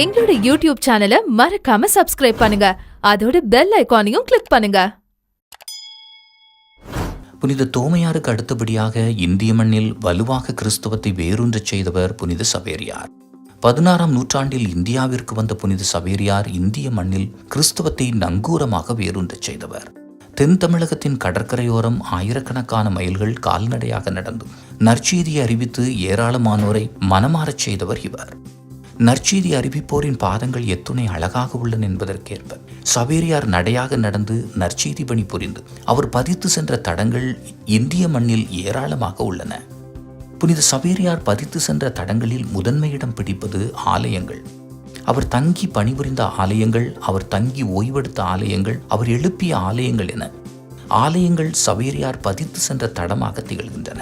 எங்களோட யூடியூப் சேனலை மறக்காம சப்ஸ்கிரைப் பண்ணுங்க. அதோட பெல் ஐக்கானையும் கிளிக் பண்ணுங்க. புனித தோமையாருக்கு அடுத்தபடியாக இந்திய மண்ணில் வலுவாக கிறிஸ்தவத்தை வேரூன்றச் செய்தவர் புனித சவேரியார் பதினாறாம் நூற்றாண்டில் இந்தியாவிற்கு வந்த புனித சவேரியார் இந்திய மண்ணில் கிறிஸ்தவத்தை நங்கூரமாக வேரூன்றச் செய்தவர். தென் தமிழகத்தின் கடற்கரையோரம் ஆயிரக்கணக்கான மைல்கள் கால்நடையாக நடந்து நற்செய்தியை அறிவித்து ஏராளமானோரை மனமாறச் செய்தவர் இவர். நற்செய்தி அறிவிப்போரின் பாதங்கள் எத்துணை அழகாக உள்ளன என்பதற்கேற்ப சவேரியார் நடையாக நடந்து நற்செய்தி பணி புரிந்து அவர் பதித்து சென்ற தடங்கள் இந்திய மண்ணில் ஏராளமாக உள்ளன. புனித சவேரியார் பதித்து சென்ற தடங்களில் முதன்மையிடம் பிடிப்பது ஆலயங்கள். அவர் தங்கி பணிபுரிந்த ஆலயங்கள் அவர் தங்கி ஓய்வெடுத்த ஆலயங்கள் அவர் எழுப்பிய ஆலயங்கள் என ஆலயங்கள் சவேரியார் பதித்து சென்ற தடமாக திகழ்கின்றன.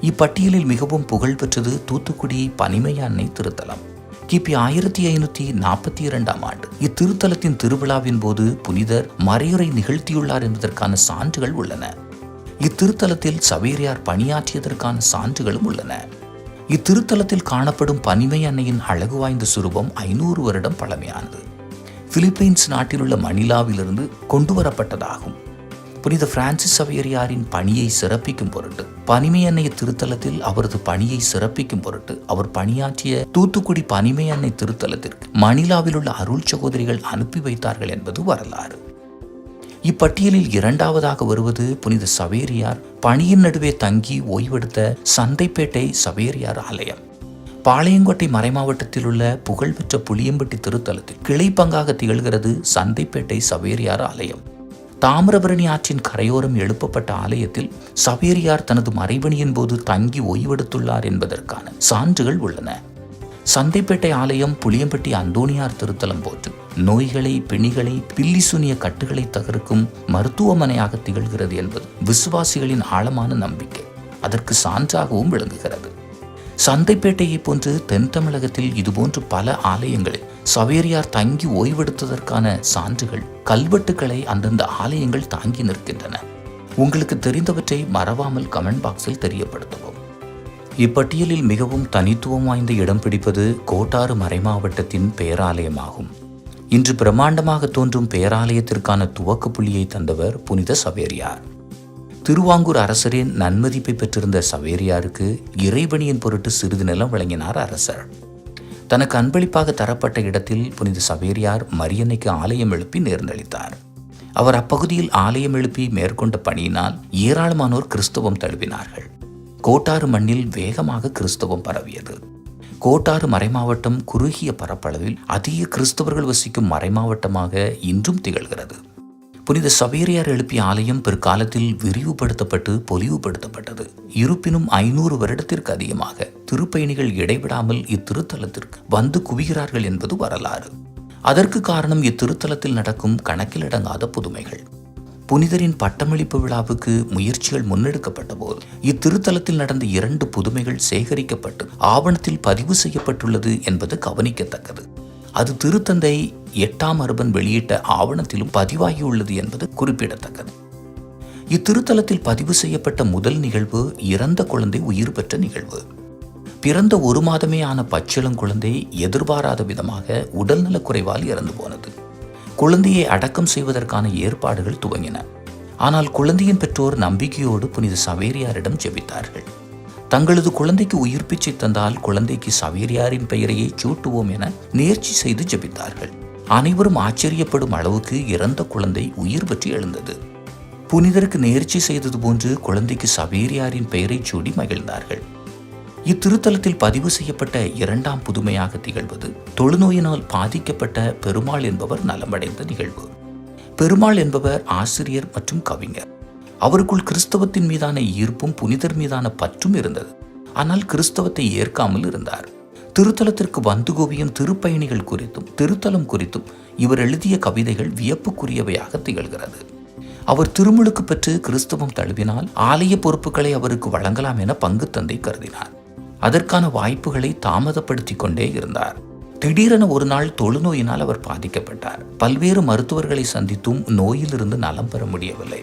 இப்பட்டியலில் மிகவும் புகழ்பெற்றது தூத்துக்குடி பனிமையான்னை திருத்தலம். கிபி ஆயிரத்தி ஐநூத்தி நாற்பத்தி இரண்டாம் ஆண்டு. இத்திருத்தலத்தின் திருவிழாவின் போது புனிதர் மறையுறை நிகழ்த்தியுள்ளார் என்பதற்கான சான்றுகள் உள்ளன. இத்திருத்தலத்தில் சவேரியார் பணியாற்றியதற்கான சான்றுகளும் உள்ளன. இத்திருத்தலத்தில் காணப்படும் பனிமை அன்னையின் அழகு வாய்ந்த சுரூபம் ஐநூறு வருடம் பழமையானது. பிலிப்பைன்ஸ் நாட்டிலுள்ள மணிலாவிலிருந்து கொண்டு வரப்பட்டதாகும் புனித பிரான்சிஸ் சவேரியாரின் பணியை சிறப்பிக்கும் பொருட்டு பனிமை அன்னை திருத்தலத்தில் அவரது பணியை சிறப்பிக்கும் பொருட்டு அவர் பணியாற்றிய தூத்துக்குடி பனிமை அன்னை திருத்தலத்திற்கு மணிலாவில் உள்ள அருள் சகோதரிகள் அனுப்பி வைத்தார்கள் என்பது வரலாறு. இப்பட்டியலில் இரண்டாவதாக வருவது புனித சவேரியார் பணியின் நடுவே தங்கி ஓய்வெடுத்த சந்தைப்பேட்டை சவேரியார் ஆலயம். பாளையங்கோட்டை மறைமாவட்டத்தில் உள்ள புகழ்பெற்ற புளியம்பட்டி திருத்தலத்தில் கிளை பங்காக திகழ்கிறது சந்தைப்பேட்டை சவேரியார் ஆலயம். தாமிரபரணி ஆற்றின் கரையோரம் எழுப்பப்பட்ட ஆலயத்தில் சவேரியார் தனது மறைபணியின் போது தங்கி ஓய்வெடுத்துள்ளார் என்பதற்கான சான்றுகள் உள்ளன. சந்தைப்பேட்டை ஆலயம் புளியம்பட்டி அந்தோணியார் திருத்தலம் போற்று நோய்களை பிணிகளை பில்லிசுனிய கட்டுகளை தகர்க்கும் மருத்துவமனையாக திகழ்கிறது என்பது விசுவாசிகளின் ஆழமான நம்பிக்கை. அதற்கு சான்றாகவும் விளங்குகிறது. சந்தைப்பேட்டையை போன்று தென் தமிழகத்தில் இதுபோன்று பல ஆலயங்களில் சவேரியார் தங்கி ஓய்வெடுத்ததற்கான சான்றுகள் கல்வெட்டுக்களை அந்தந்த ஆலயங்கள் தாங்கி நிற்கின்றன. உங்களுக்கு தெரிந்தவற்றை மறவாமல் கமெண்ட் பாக்ஸில் தெரியப்படுத்தவும். இப்பட்டியலில் மிகவும் தனித்துவம் வாய்ந்த இடம் பிடிப்பது கோட்டாறு மறைமாவட்டத்தின் பேராலயமாகும். இன்று பிரம்மாண்டமாக தோன்றும் பேராலயத்திற்கான துவக்க புள்ளியை தந்தவர் புனித சவேரியார். திருவாங்கூர் அரசரின் நன்மதிப்பை பெற்றிருந்த சவேரியாருக்கு இறைவனியின் பொருட்டு சிறிது நிலம் வழங்கினார் அரசர். தனக்கு அன்பளிப்பாக தரப்பட்ட இடத்தில் புனித சவேரியார் மரியன்னைக்கு ஆலயம் எழுப்பி நேர்ந்தளித்தார். அவர் அப்பகுதியில் ஆலயம் எழுப்பி மேற்கொண்ட பணியினால் ஏராளமானோர் கிறிஸ்தவம் தழுவினார்கள். கோட்டாறு மண்ணில் வேகமாக கிறிஸ்தவம் பரவியது. கோட்டாறு மறைமாவட்டம் குறுகிய பரப்பளவில் அதிக கிறிஸ்தவர்கள் வசிக்கும் மறைமாவட்டமாக இன்றும் திகழ்கிறது. புனித சவேரியார் எழுப்பிய ஆலயம் பிற்காலத்தில் விரிவுபடுத்தப்பட்டு பொலிவுபடுத்தப்பட்டது. இருப்பினும் ஐநூறு வருடத்திற்கு அதிகமாக திருப்பயணிகள் இடைவிடாமல் இத்திருத்தலத்திற்கு வந்து குவிகிறார்கள் என்பது வரலாறு. அதற்கு காரணம் இத்திருத்தலத்தில் நடக்கும் கணக்கிலடங்காத புதுமைகள். புனிதரின் பட்டமளிப்பு விழாவுக்கு முயற்சிகள் முன்னெடுக்கப்பட்ட போது இத்திருத்தலத்தில் நடந்த இரண்டு புதுமைகள் சேகரிக்கப்பட்டு ஆவணத்தில் பதிவு செய்யப்பட்டுள்ளது என்பது கவனிக்கத்தக்கது. அது திருத்தந்தை எட்டாம் அருபன் வெளியிட்ட ஆவணத்திலும் பதிவாகியுள்ளது என்பது குறிப்பிடத்தக்கது. இத்திருத்தலத்தில் பதிவு செய்யப்பட்ட முதல் நிகழ்வு இறந்த குழந்தை உயிர் பெற்ற நிகழ்வு. பிறந்த ஒரு மாதமே ஆன பச்சிளங்குழந்தை எதிர்பாராத விதமாக உடல்நலக் குறைவால் இறந்து போனது. குழந்தையை அடக்கம் செய்வதற்கான ஏற்பாடுகள் துவங்கின. ஆனால் குழந்தையின் பெற்றோர் நம்பிக்கையோடு புனித சவேரியாரிடம் ஜெபித்தார்கள். தங்களது குழந்தைக்கு உயிர் பிச்சை தந்தால் குழந்தைக்கு சவேரியாரின் பெயரையே சூட்டுவோம் என நேர்ச்சி செய்து ஜெபித்தார்கள். அனைவரும் ஆச்சரியப்படும் அளவுக்கு இறந்த குழந்தை உயிர் பற்றி எழுந்தது. புனிதருக்கு நேர்ச்சி செய்தது போன்று குழந்தைக்கு சவேரியாரின் பெயரை சூடி மகிழ்ந்தார்கள். இத்திருத்தலத்தில் பதிவு செய்யப்பட்ட இரண்டாம் புதுமையாக திகழ்வது தொழுநோயினால் பாதிக்கப்பட்ட பெருமாள் என்பவர் நலமடைந்த நிகழ்வு. பெருமாள் என்பவர் ஆசிரியர் மற்றும் கவிஞர். அவருக்குள் கிறிஸ்தவத்தின் மீதான ஈர்ப்பும் புனிதர் மீதான பற்றும் இருந்தது. ஆனால் கிறிஸ்தவத்தை ஏற்காமல் இருந்தார். திருத்தலத்திற்கு வந்து குவியும் திருப்பயணிகள் குறித்தும் திருத்தலம் குறித்தும் இவர் எழுதிய கவிதைகள் வியப்புக்குரியவையாக திகழ்கிறது. அவர் திருமுழுக்கு பெற்று கிறிஸ்தவம் தழுவினால் ஆலய பொறுப்புகளை அவருக்கு வழங்கலாம் என பங்கு தந்தை கருதினார். அதற்கான வாய்ப்புகளை தாமதப்படுத்தி கொண்டே இருந்தார். திடீரென ஒரு நாள் தொழுநோயினால் அவர் பாதிக்கப்பட்டார். பல்வேறு மருத்துவர்களை சந்தித்தும் நோயிலிருந்து நலம் பெற முடியவில்லை.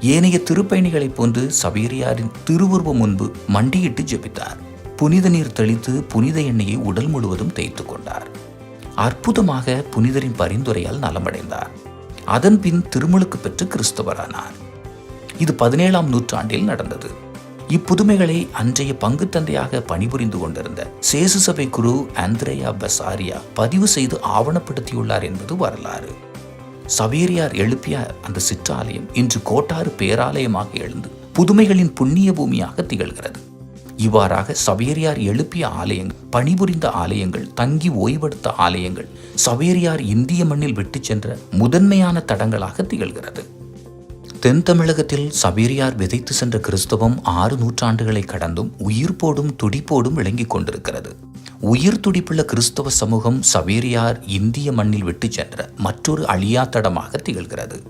ஏனைய திருப்பயணிகளைப் போன்று சபீரியாரின் திருவுருவம் முன்பு மண்டியிட்டு ஜெபித்தார். புனித நீர் தெளித்து புனித எண்ணெயை உடல் முழுவதும் தேய்த்து கொண்டார். அற்புதமாக புனிதரின் பரிந்துரையால் நலமடைந்தார். அதன் பின் திருமுழுக்கு பெற்று கிறிஸ்தவரானார். இது பதினேழாம் நூற்றாண்டில் நடந்தது. இப்புதுமைகளை அன்றைய பங்கு தந்தையாக பணிபுரிந்து கொண்டிருந்த சேசு சபை குரு ஆந்திரேயா பசாரியா பதிவு செய்து ஆவணப்படுத்தியுள்ளார் என்பது வரலாறு. சவேரியார் எழுப்பிய அந்த சிற்றாலயம் இன்று கோட்டாறு பேராலயமாக எழுந்து புதுமைகளின் புண்ணிய பூமியாக திகழ்கிறது. இவ்வாறாக சவேரியார் எழுப்பிய ஆலயங்கள் பணிபுரிந்த ஆலயங்கள் தங்கி ஓய்வெடுத்த ஆலயங்கள் சவேரியார் இந்திய மண்ணில் விட்டுச் சென்ற முதன்மையான தடங்களாக திகழ்கிறது. தென் தமிழகத்தில் சபேரியார் விதைத்து சென்ற கிறிஸ்தவம் ஆறு நூற்றாண்டுகளை கடந்தும் உயிர்ப்போடும் துடிப்போடும் விளங்கிக் கொண்டிருக்கிறது. உயிர் துடிப்புள்ள கிறிஸ்தவ சமூகம் சவேரியார் இந்திய மண்ணில் விட்டுச் சென்ற மற்றொரு அழியா தடமாக திகழ்கிறது.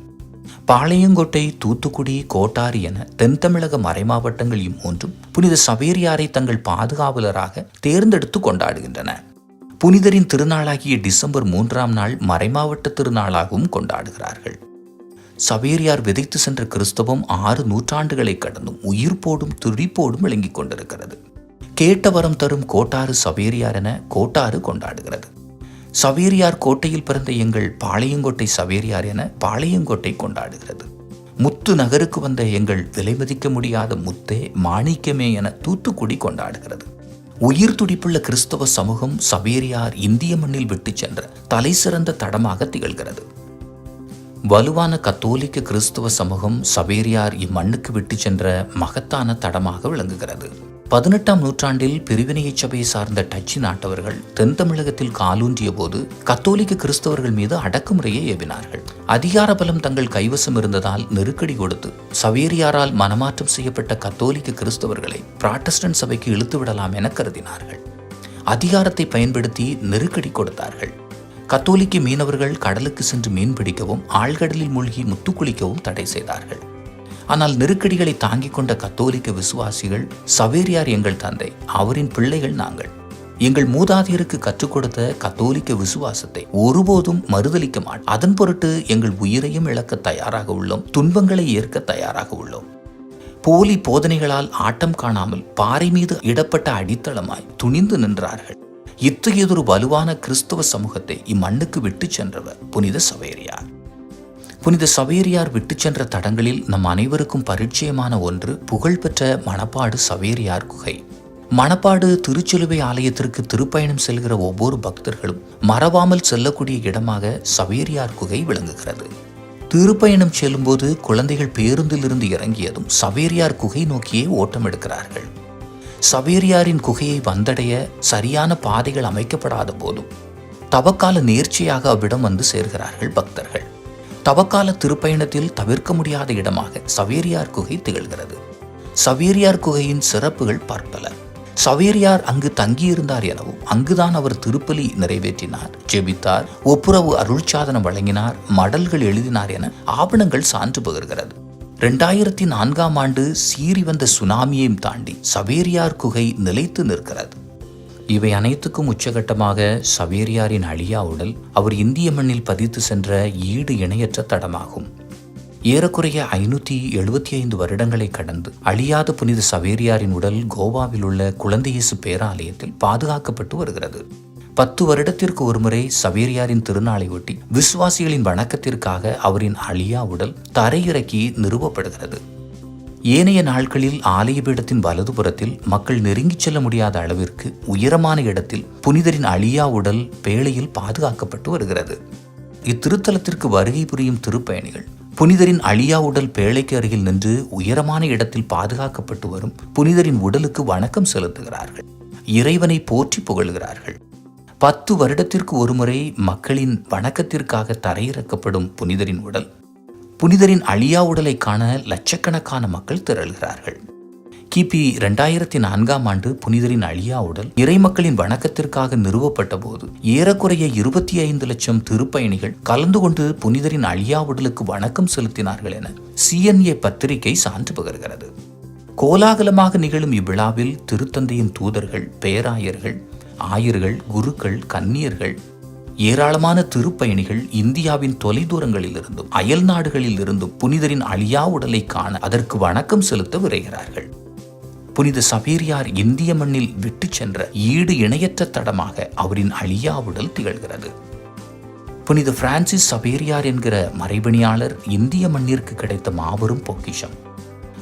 பாளையங்கோட்டை தூத்துக்குடி கோட்டார் என தென் தமிழக மறைமாவட்டங்கள் இம்மூன்றும் புனித சவேரியாரை தங்கள் பாதுகாவலராக தேர்ந்தெடுத்து கொண்டாடுகின்றன. புனிதரின் திருநாளாகிய டிசம்பர் மூன்றாம் நாள் மறைமாவட்ட திருநாளாகவும் கொண்டாடுகிறார்கள். சவேரியார் விதைத்து சென்ற கிறிஸ்தவம் ஆறு நூற்றாண்டுகளை கடந்தும் உயிர்ப்போடும் துடிப்போடும் விளங்கிக் கொண்டிருக்கிறது. கேட்ட வரம் தரும் கோட்டாறு சவேரியார் என கோட்டாறு கொண்டாடுகிறது. சவேரியார் கோட்டையில் பிறந்த எங்கள் பாளையங்கோட்டை சவேரியார் என பாளையங்கோட்டை கொண்டாடுகிறது. முத்து நகருக்கு வந்த எங்கள் விலைமதிக்க முடியாத முத்தே மாணிக்கமே என தூத்துக்குடி கொண்டாடுகிறது. உயிர் துடிப்புள்ள கிறிஸ்தவ சமூகம் சவேரியார் இந்திய மண்ணில் விட்டு சென்ற தலை சிறந்த தடமாக திகழ்கிறது. வலுவான கத்தோலிக்க கிறிஸ்தவ சமூகம் சவேரியார் இம்மண்ணுக்கு விட்டு சென்ற மகத்தான தடமாக விளங்குகிறது. பதினெட்டாம் நூற்றாண்டில் பிரிவினையை சபையை சார்ந்த டச்சு நாட்டவர்கள் தென் தமிழகத்தில் காலூன்றிய போது கத்தோலிக்க கிறிஸ்தவர்கள் மீது அடக்குமுறையை ஏவினார்கள். அதிகார பலம் தங்கள் கைவசம் இருந்ததால் நெருக்கடி கொடுத்து சவேரியாரால் மனமாற்றம் செய்யப்பட்ட கத்தோலிக்க கிறிஸ்தவர்களை பிராட்டஸ்டன்ட் சபைக்கு இழுத்து விடலாம் என கருதினார்கள். அதிகாரத்தை பயன்படுத்தி நெருக்கடி கொடுத்தார்கள். கத்தோலிக்க மீனவர்கள் கடலுக்கு சென்று மீன் பிடிக்கவும் ஆழ்கடலில் மூழ்கி முத்துக்குளிக்கவும் தடை செய்தார்கள். ஆனால் நெருக்கடிகளை தாங்கிக் கொண்ட கத்தோலிக்க விசுவாசிகள் சவேரியார் எங்கள் தந்தை அவரின் பிள்ளைகள் நாங்கள். எங்கள் மூதாதையருக்கு கற்றுக் கொடுத்த கத்தோலிக்க விசுவாசத்தை ஒருபோதும் மறுதளிக்க மாட்டோம் அதன் பொருட்டு எங்கள் உயிரையும் இழக்க தயாராக உள்ளோம் துன்பங்களை ஏற்க தயாராக உள்ளோம். போலி போதனைகளால் ஆட்டம் காணாமல் பாறை மீது இடப்பட்ட அடித்தளமாய் துணிந்து நின்றார்கள். இத்தகையதொரு வலுவான கிறிஸ்தவ சமூகத்தை இம்மண்ணுக்கு விட்டுச் சென்றவர் புனித சவேரியார். புனித சவேரியார் விட்டுச் சென்ற தடங்களில் நம் அனைவருக்கும் பரிச்சயமான ஒன்று புகழ்பெற்ற மணப்பாடு சவேரியார் குகை. மணப்பாடு திருச்சிலுவை ஆலயத்திற்கு திருப்பயணம் செல்கிற ஒவ்வொரு பக்தர்களும் மறவாமல் செல்லக்கூடிய இடமாக சவேரியார் குகை விளங்குகிறது. திருப்பயணம் செல்லும்போது குழந்தைகள் பேருந்திலிருந்து இறங்கியதும் சவேரியார் குகை நோக்கியே ஓட்டம் எடுக்கிறார்கள். சவேரியாரின் குகையை வந்தடைய சரியான பாதைகள் அமைக்கப்படாத போதும் தவக்கால நேர்ச்சியாக அவ்விடம் வந்து சேர்கிறார்கள் பக்தர்கள். தவக்கால திருப்பயணத்தில் தவிர்க்க முடியாத இடமாக சவேரியார் குகை திகழ்கிறது. சவேரியார் குகையின் சிறப்புகள் பற்பல சவேரியார் அங்கு தங்கியிருந்தார் எனவும் அங்குதான் அவர் திருப்பலி நிறைவேற்றினார் ஜெபித்தார் ஒப்புரவு அருள்சாதனம் வழங்கினார் மடல்கள் எழுதினார் என ஆவணங்கள் சான்று பகிர்கிறது. ரெண்டாயிரத்தி நான்காம் ஆண்டு சீறி வந்த சுனாமியையும் தாண்டி சவேரியார் குகை நிலைத்து நிற்கிறது. இவை அனைத்துக்கும் உச்சகட்டமாக சவேரியாரின் அழியா உடல் அவர் இந்திய மண்ணில் பதித்து சென்ற ஈடு இணையற்ற தடமாகும். ஏறக்குறைய ஐநூற்றி எழுபத்தி ஐந்து வருடங்களை கடந்து அழியாத புனித சவேரியாரின் உடல் கோவாவில் உள்ள குழந்தையேசு பேராலயத்தில் பாதுகாக்கப்பட்டு வருகிறது. பத்து வருடத்திற்கு ஒருமுறை சவேரியாரின் திருநாளை ஒட்டி விசுவாசிகளின் வணக்கத்திற்காக அவரின் அழியா உடல் தரையிறக்கி நிறுவப்படுகிறது. ஏனைய நாட்களில் ஆலய பீடத்தின் வலதுபுறத்தில் மக்கள் நெருங்கிச் செல்ல முடியாத அளவிற்கு உயரமான இடத்தில் புனிதரின் அழியா உடல் பேழையில் பாதுகாக்கப்பட்டு வருகிறது. இத்திருத்தலத்திற்கு வருகை புரியும் திருப்பயணிகள் புனிதரின் அழியா உடல் பேழைக்கு அருகில் நின்று உயரமான இடத்தில் பாதுகாக்கப்பட்டு வரும் புனிதரின் உடலுக்கு வணக்கம் செலுத்துகிறார்கள். இறைவனை போற்றி புகழ்கிறார்கள். பத்து வருடத்திற்கு ஒருமுறை மக்களின் வணக்கத்திற்காக தரையிறக்கப்படும் புனிதரின் உடல் புனிதரின் அழியா உடலை காண லட்சக்கணக்கான மக்கள் திரள்கிறார்கள். கிபி ரெண்டாயிரத்தி நான்காம் ஆண்டு புனிதரின் அழியா உடல் இறை மக்களின் வணக்கத்திற்காக நிறுவப்பட்ட போது ஏறக்குறைய இருபத்தி ஐந்து லட்சம் திருப்பயணிகள் கலந்து கொண்டு புனிதரின் அழியா உடலுக்கு வணக்கம் செலுத்தினார்கள் என சிஎன்ஏ பத்திரிகை சான்று பகர்கிறது. கோலாகலமாக நிகழும் இவ்விழாவில் திருத்தந்தையின் தூதர்கள் பேராயர்கள் ஆயர்கள் குருக்கள் கன்னியர்கள் ஏராளமான திருப்பயணிகள் இந்தியாவின் தொலைதூரங்களில் இருந்தும் அயல் நாடுகளில் இருந்தும் புனிதரின் அழியா உடலை காண அதற்கு வணக்கம் செலுத்த விரைகிறார்கள். புனித சபீரியார் இந்திய மண்ணில் விட்டு சென்ற ஈடு இணையற்ற தடமாக அவரின் அழியா உடல் திகழ்கிறது. புனித பிரான்சிஸ் சபேரியார் என்கிற மறைபணியாளர் இந்திய மண்ணிற்கு கிடைத்த மாபெரும் பொக்கிஷம்.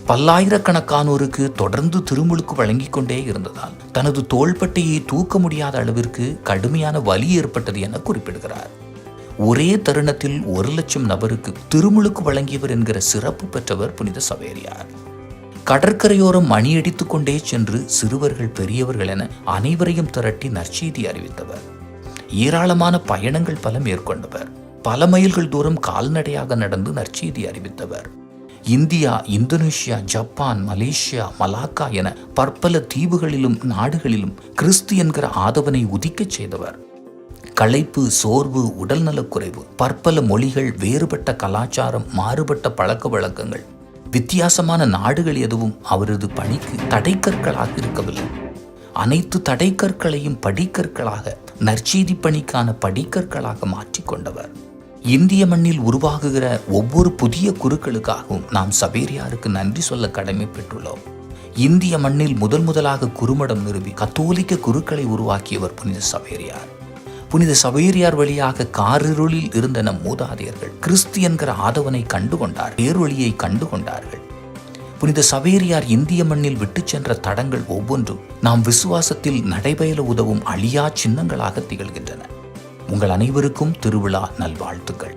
பல்லாயிரக்கணக்கானோருக்கு தொடர்ந்து திருமுழுக்கு வழங்கிக் கொண்டே இருந்ததால் தனது தோள்பட்டையை தூக்க முடியாத அளவிற்கு கடுமையான வலி ஏற்பட்டது என குறிப்பிடுகிறார். ஒரே தருணத்தில் ஒரு லட்சம் நபருக்கு திருமுழுக்கு வழங்கியவர் என்கிற சிறப்பு பெற்றவர் புனித சவேரியார். கடற்கரையோரம் மணியடித்துக் கொண்டே சென்று சிறுவர்கள் பெரியவர்கள் என அனைவரையும் திரட்டி நற்செய்தி அறிவித்தவர். ஏராளமான பயணங்கள் பல மேற்கொண்டவர். பல மைல்கள் தூரம் கால்நடையாக நடந்து நற்செய்தி அறிவித்தவர். India Indonesia Japan Malaysia Malacca என பற்பல தீவுகளிலும் நாடுகளிலும் கிறிஸ்து என்கிற ஆதவனை உதிக்கச் செய்தவர். களைப்பு சோர்வு உடல்நலக்குறைவு பற்பல மொழிகள் வேறுபட்ட கலாச்சாரம் மாறுபட்ட பழக்க வழக்கங்கள் வித்தியாசமான நாடுகள் எதுவும் அவரது பணிக்கு தடைக்கற்களாக இருக்கவில்லை. அனைத்து தடைக்கற்களையும் படிக்கற்களாக நற்செய்தி பணிக்கான படிக்கற்களாக மாற்றிக்கொண்டவர் இந்திய மண்ணில் உருவாகுகிற ஒவ்வொரு புதிய குருக்களுக்காகவும் நாம் சபேரியாருக்கு நன்றி சொல்ல கடமைப்பட்டுள்ளோம். இந்திய மண்ணில் முதல் முதலாக குருமடம் நிறுவி கத்தோலிக்க குருக்களை உருவாக்கியவர் புனித சபேரியார். புனித சபேரியார் வழியாக காரிருளில் இருந்த நம் மூதாதையர்கள் கிறிஸ்து என்கிற ஆதவனை கண்டுகொண்டார் பேர்வழியை கண்டுகொண்டார்கள். புனித சவேரியார் இந்திய மண்ணில் விட்டுச் சென்ற தடங்கள் ஒவ்வொன்றும் நாம் விசுவாசத்தில் நடைபெயல உதவும் அழியா சின்னங்களாக திகழ்கின்றன. உங்கள் அனைவருக்கும் திருவிழா நல்வாழ்த்துக்கள்.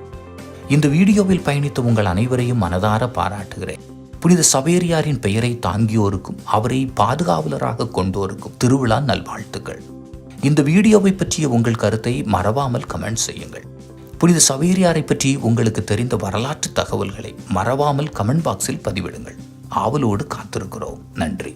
இந்த வீடியோவில் பயணித்த உங்கள் அனைவரையும் மனதார பாராட்டுகிறேன். புனித சவேரியாரின் பெயரை தாங்கியோருக்கும் அவரை பாதுகாவலராக கொண்டோருக்கும் திருவிழா நல்வாழ்த்துக்கள். இந்த வீடியோவை பற்றிய உங்கள் கருத்தை மறவாமல் கமெண்ட் செய்யுங்கள். புனித சவேரியாரை பற்றி உங்களுக்கு தெரிந்த வரலாற்று தகவல்களை மறவாமல் கமெண்ட் பாக்ஸில் பதிவிடுங்கள். ஆவலோடு காத்திருக்கிறோம். நன்றி.